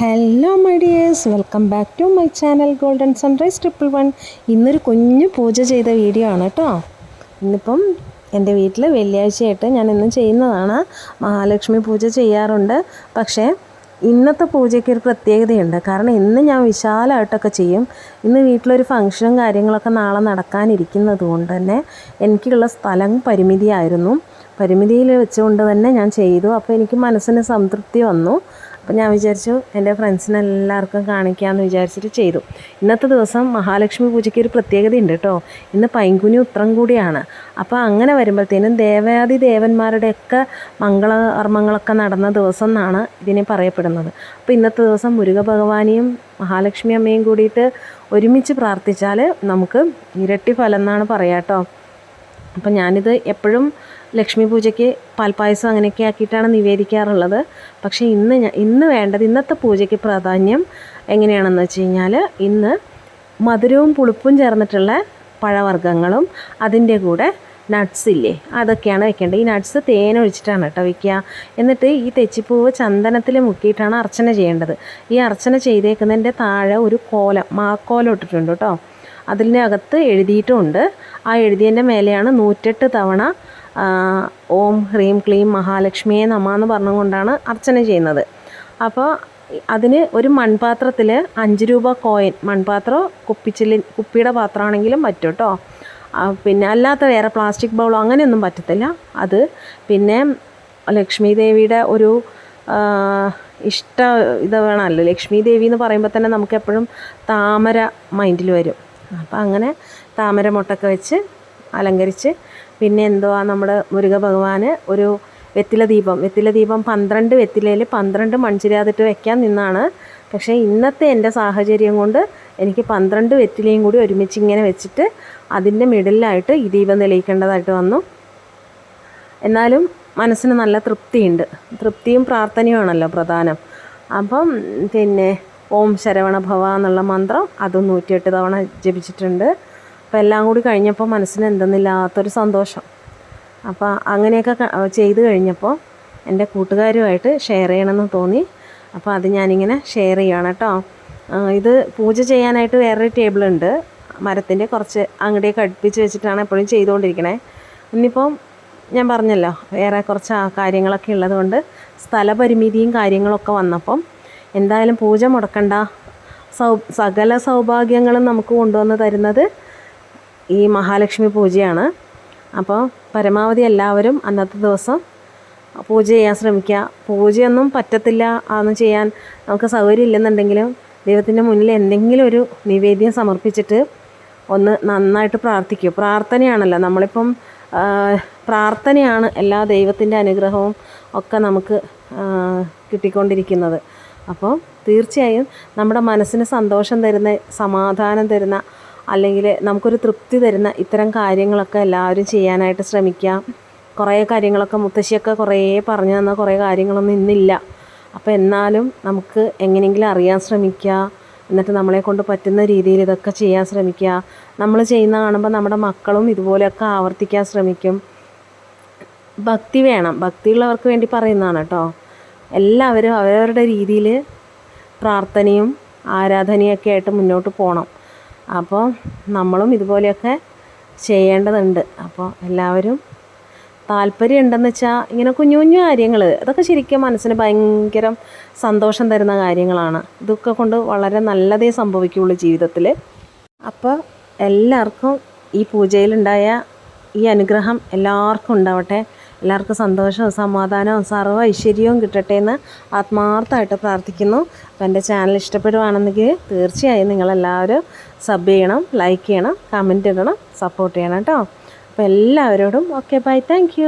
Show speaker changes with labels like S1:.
S1: Hello my dears welcome back to my channel golden sunrise triple one ഇന്നൊരു കുഞ്ഞു പൂജ ചെയ്ത video ആണ് കേട്ടോ. ഇന്നിപ്പം എന്റെ വീട്ടിൽ വെള്ളിയാഴ്ചയായിട്ട് ഞാൻ ഇന്ന് ചെയ്യുന്നതാണ്. മഹാലക്ഷ്മി പൂജ ചെയ്യാറുണ്ട്. പക്ഷേ ഇന്നത്തെ പൂജയ്ക്ക് ഒരു പ്രത്യേകതയുണ്ട്. കാരണം ഇന്ന് ഞാൻ വിശാലമായിട്ടൊക്കെ ചെയ്യും. ഇന്ന് വീട്ടിലൊരു ഫംഗ്ഷനും കാര്യങ്ങളൊക്കെ നാളെ നടക്കാനിരിക്കുന്നത് കൊണ്ട് തന്നെ എനിക്കുള്ള സ്ഥലം പരിമിതിയായിരുന്നു. പരിമിതിയിൽ വെച്ചുകൊണ്ട് തന്നെ ഞാൻ ചെയ്തു. അപ്പോൾ എനിക്ക് മനസ്സിന് സംതൃപ്തി വന്നു. അപ്പോൾ ഞാൻ വിചാരിച്ചു എന്റെ ഫ്രണ്ട്സിനെല്ലാവർക്കും കാണിക്കാമെന്ന് വിചാരിച്ചിട്ട് ചെയ്തു. ഇന്നത്തെ ദിവസം മഹാലക്ഷ്മി പൂജയ്ക്ക് ഒരു പ്രത്യേകതയുണ്ട് കേട്ടോ ഇന്ന് പൈങ്കുനി ഉത്രം കൂടിയാണ്. അപ്പോൾ അങ്ങനെ വരുമ്പോഴത്തേനും ദേവാദി ദേവന്മാരുടെയൊക്കെ മംഗളകർമ്മങ്ങളൊക്കെ നടന്ന ദിവസം എന്നാണ് ഇതിനെ പറയപ്പെടുന്നത്. അപ്പോൾ ഇന്നത്തെ ദിവസം മുരുക ഭഗവാനെയും മഹാലക്ഷ്മി അമ്മയും കൂടിയിട്ട് ഒരുമിച്ച് പ്രാർത്ഥിച്ചാൽ നമുക്ക് ഇരട്ടി ഫലം എന്നാണ് പറയാം കേട്ടോ അപ്പം ഞാനിത് എപ്പോഴും ലക്ഷ്മി പൂജയ്ക്ക് പാൽപ്പായസം അങ്ങനെയൊക്കെ ആക്കിയിട്ടാണ് നിവേദിക്കാറുള്ളത്. പക്ഷേ ഇന്ന് ഇന്ന് വേണ്ടത് ഇന്നത്തെ പൂജയ്ക്ക് പ്രാധാന്യം എങ്ങനെയാണെന്ന് വെച്ച് കഴിഞ്ഞാൽ ഇന്ന് മധുരവും പുളിപ്പും ചേർന്നിട്ടുള്ള പഴവർഗങ്ങളും അതിന്റെ കൂടെ നട്ട്സ് ഇല്ലേ അതൊക്കെയാണ് വെക്കേണ്ടത്. ഈ നട്ട്സ് തേനൊഴിച്ചിട്ടാണ് കേട്ടോ വയ്ക്കുക എന്നിട്ട് ഈ തെച്ചിപ്പൂവ് ചന്ദനത്തിൽ മുക്കിയിട്ടാണ് അർച്ചന ചെയ്യേണ്ടത്. ഈ അർച്ചന ചെയ്തേക്കുന്നതിന്റെ താഴെ ഒരു കോലം മാക്കോലം ഇട്ടിട്ടുണ്ട് കേട്ടോ. അതിന്റെ അകത്ത് എഴുതിയിട്ടുമുണ്ട് ആ എഴുതിയതിന്റെ മേലെയാണ് നൂറ്റെട്ട് തവണ ഓം ഹ്രീം ക്ലീം മഹാലക്ഷ്മിയെ നമ എന്ന് പറഞ്ഞുകൊണ്ടാണ് അർച്ചന ചെയ്യുന്നത്. അപ്പോൾ അതിന് ഒരു മൺപാത്രത്തിൽ അഞ്ച് രൂപ കോയിൻ മൺപാത്രം കുപ്പിച്ചില്ലി കുപ്പിയുടെ പാത്രമാണെങ്കിലും പറ്റും കേട്ടോ പിന്നെ അല്ലാത്ത വേറെ പ്ലാസ്റ്റിക് ബൗളോ അങ്ങനെയൊന്നും പറ്റത്തില്ല. അത് പിന്നെ ലക്ഷ്മി ദേവിയുടെ ഒരു ഇഷ്ട ഇത് വേണമല്ലോ. ലക്ഷ്മി ദേവി എന്ന് പറയുമ്പോൾ തന്നെ നമുക്ക് എപ്പോഴും താമര മൈൻഡിൽ വരും. അപ്പോൾ അങ്ങനെ താമര മുട്ടൊക്കെ വെച്ച് അലങ്കരിച്ച് പിന്നെ എന്തുവാ നമ്മുടെ മുരുക ഭഗവാന് ഒരു വെറ്റില ദീപം. വെറ്റില ദീപം പന്ത്രണ്ട് വെറ്റിലയിൽ പന്ത്രണ്ട് മൺചിരാതിട്ട് വെക്കാൻ നിന്നാണ്. പക്ഷേ ഇന്നത്തെ എന്റെ സാഹചര്യം കൊണ്ട് എനിക്ക് പന്ത്രണ്ട് വെറ്റിലയും കൂടി ഒരുമിച്ച് ഇങ്ങനെ വെച്ചിട്ട് അതിന്റെ മിഡിലായിട്ട് ഈ ദീപം തെളിയിക്കേണ്ടതായിട്ട് വന്നു. എന്നാലും മനസ്സിന് നല്ല തൃപ്തിയുണ്ട്. തൃപ്തിയും പ്രാർത്ഥനയുമാണല്ലോ പ്രധാനം. അപ്പം പിന്നെ ഓം ശരവണ ഭവ എന്നുള്ള മന്ത്രം അതും നൂറ്റിയെട്ട് തവണ ജപിച്ചിട്ടുണ്ട്. അപ്പോൾ എല്ലാം കൂടി കഴിഞ്ഞപ്പോൾ മനസ്സിന് എന്തെന്നില്ലാത്തൊരു സന്തോഷം. അപ്പോൾ അങ്ങനെയൊക്കെ ചെയ്ത് കഴിഞ്ഞപ്പോൾ എന്റെ കൂട്ടുകാരുമായിട്ട് ഷെയർ ചെയ്യണമെന്ന് തോന്നി. അപ്പോൾ അത് ഞാനിങ്ങനെ ഷെയർ ചെയ്യുകയാണ് കേട്ടോ. ഇത് പൂജ ചെയ്യാനായിട്ട് വേറൊരു ടേബിളുണ്ട് മരത്തിന്റെ കുറച്ച് അങ്ങോട്ടേക്ക് അടുപ്പിച്ച് വെച്ചിട്ടാണ് എപ്പോഴും ചെയ്തുകൊണ്ടിരിക്കണേ. ഇന്നിപ്പം ഞാൻ പറഞ്ഞല്ലോ വേറെ കുറച്ച് കാര്യങ്ങളൊക്കെ ഉള്ളതുകൊണ്ട് സ്ഥലപരിമിതിയും കാര്യങ്ങളൊക്കെ വന്നപ്പം എന്തായാലും പൂജ മുടക്കണ്ട. സൗ സകല സൗഭാഗ്യങ്ങളും നമുക്ക് കൊണ്ടുവന്ന് തരുന്നത് ഈ മഹാലക്ഷ്മി പൂജയാണ്. അപ്പോൾ പരമാവധി എല്ലാവരും അന്നത്തെ ദിവസം പൂജ ചെയ്യാൻ ശ്രമിക്കുക. പൂജയൊന്നും പറ്റത്തില്ല അതൊന്നും ചെയ്യാൻ നമുക്ക് സൗകര്യം ഇല്ലെന്നുണ്ടെങ്കിലും ദൈവത്തിന്റെ മുന്നിൽ എന്തെങ്കിലും ഒരു നിവേദ്യം സമർപ്പിച്ചിട്ട് ഒന്ന് നന്നായിട്ട് പ്രാർത്ഥിക്കുക. പ്രാർത്ഥനയാണല്ലോ. നമ്മളിപ്പം പ്രാർത്ഥനയാണ് എല്ലാ ദൈവത്തിന്റെ അനുഗ്രഹവും ഒക്കെ നമുക്ക് കിട്ടിക്കൊണ്ടിരിക്കുന്നത്. അപ്പോൾ തീർച്ചയായും നമ്മുടെ മനസ്സിന് സന്തോഷം തരുന്ന സമാധാനം തരുന്ന അല്ലെങ്കിൽ നമുക്കൊരു തൃപ്തി തരുന്ന ഇത്തരം കാര്യങ്ങളൊക്കെ എല്ലാവരും ചെയ്യാനായിട്ട് ശ്രമിക്കുക. കുറേ കാര്യങ്ങളൊക്കെ മുത്തശ്ശിയൊക്കെ കുറേ പറഞ്ഞു തന്ന കുറേ കാര്യങ്ങളൊന്നും ഇന്നില്ല. അപ്പോൾ എന്നാലും നമുക്ക് എങ്ങനെയെങ്കിലും അറിയാൻ ശ്രമിക്കുക. എന്നിട്ട് നമ്മളെ കൊണ്ട് പറ്റുന്ന രീതിയിൽ ഇതൊക്കെ ചെയ്യാൻ ശ്രമിക്കുക. നമ്മൾ ചെയ്യുന്ന കാണുമ്പോൾ നമ്മുടെ മക്കളും ഇതുപോലെയൊക്കെ ആവർത്തിക്കാൻ ശ്രമിക്കും. ഭക്തി വേണം. ഭക്തിയുള്ളവർക്ക് വേണ്ടി പറയുന്നതാണ് കേട്ടോ. എല്ലാവരും അവരവരുടെ രീതിയിൽ പ്രാർത്ഥനയും ആരാധനയൊക്കെ ആയിട്ട് മുന്നോട്ട് പോകണം. അപ്പോൾ നമ്മളും ഇതുപോലെയൊക്കെ ചെയ്യേണ്ടതുണ്ട്. അപ്പോൾ എല്ലാവരും താല്പര്യം ഉണ്ടെന്ന് വെച്ചാൽ ഇങ്ങനെ കുഞ്ഞു കുഞ്ഞു കാര്യങ്ങൾ അതൊക്കെ ശരിക്കും മനസ്സിന് ഭയങ്കര സന്തോഷം തരുന്ന കാര്യങ്ങളാണ്. ഇതൊക്കെ കൊണ്ട് വളരെ നല്ലതേ സംഭവിക്കുകയുള്ളൂ ജീവിതത്തിൽ അപ്പോൾ എല്ലാവർക്കും ഈ പൂജയിലുണ്ടായ ഈ അനുഗ്രഹം എല്ലാവർക്കും ഉണ്ടാവട്ടെ. എല്ലാവർക്കും സന്തോഷവും സമാധാനവും സർവ ഐശ്വര്യവും കിട്ടട്ടെ എന്ന് ആത്മാർത്ഥമായിട്ട് പ്രാർത്ഥിക്കുന്നു. അപ്പോൾ എന്റെ ചാനൽ ഇഷ്ടപ്പെടുവാണെന്നെങ്കിൽ തീർച്ചയായും നിങ്ങളെല്ലാവരും സബ് ചെയ്യണം ലൈക്ക് ചെയ്യണം കമന്റ് ഇടണം സപ്പോർട്ട് ചെയ്യണം കേട്ടോ. അപ്പോൾ എല്ലാവരോടും ഓക്കെ ബൈ താങ്ക്